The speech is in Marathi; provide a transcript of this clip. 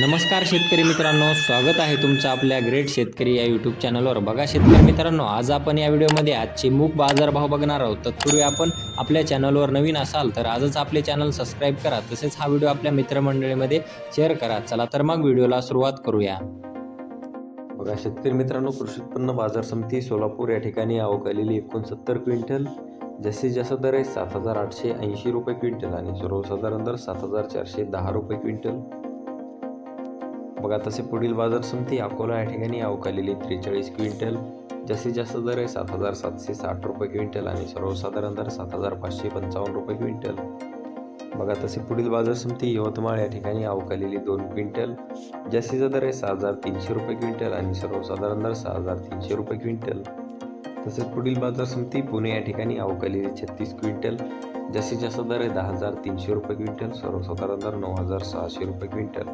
नमस्कार शेतकरी मित्रांनो स्वागत आहे तुमचं आपल्या ग्रेट शेतकरी या यूट्यूब चॅनलवर बघा शेतकरी मित्रांनो आज आपण या व्हिडिओमध्ये आजचे मूग बाजारभाव बघणार आहोत. तत्पूर्वी आपण आपल्या चॅनलवर नवीन असाल तर आजच आपले चॅनल सबस्क्राईब करा. तसेच हा व्हिडिओ आपल्या मित्रमंडळीमध्ये शेअर करा. चला तर मग व्हिडिओला सुरुवात करूया. बघा शेतकरी मित्रांनो कृषी उत्पन्न बाजार समिती सोलापूर या ठिकाणी आवक एकोणसत्तर क्विंटल जास्तीत जास्त दर आहे सात हजार आठशे ऐंशी रुपये क्विंटल आणि सर्वसाधारण दर सात हजार चारशे दहा रुपये क्विंटल. बघा तसे पुढील बाजार समिती अकोला या ठिकाणी अवकालेली त्रेचाळीस क्विंटल जास्तीत जास्त दर आहे सात हजार सातशे साठ रुपये क्विंटल आणि सर्वसाधारण दर सात हजार पाचशे पंचावन्न रुपये क्विंटल. बघा तसे पुढील बाजार समिती यवतमाळ या ठिकाणी अवकालेली दोन क्विंटल जास्तीचा दर आहे सहा हजार तीनशे रुपये क्विंटल आणि सर्वसाधारण दर सहा हजार तीनशे रुपये क्विंटल. तसेच पुढील बाजार समिती पुणे या ठिकाणी अवकालेली छत्तीस क्विंटल जास्तीत जास्त दर आहे दहा हजार तीनशे रुपये क्विंटल सर्वसाधारण दर नऊ हजार सहाशे रुपये क्विंटल.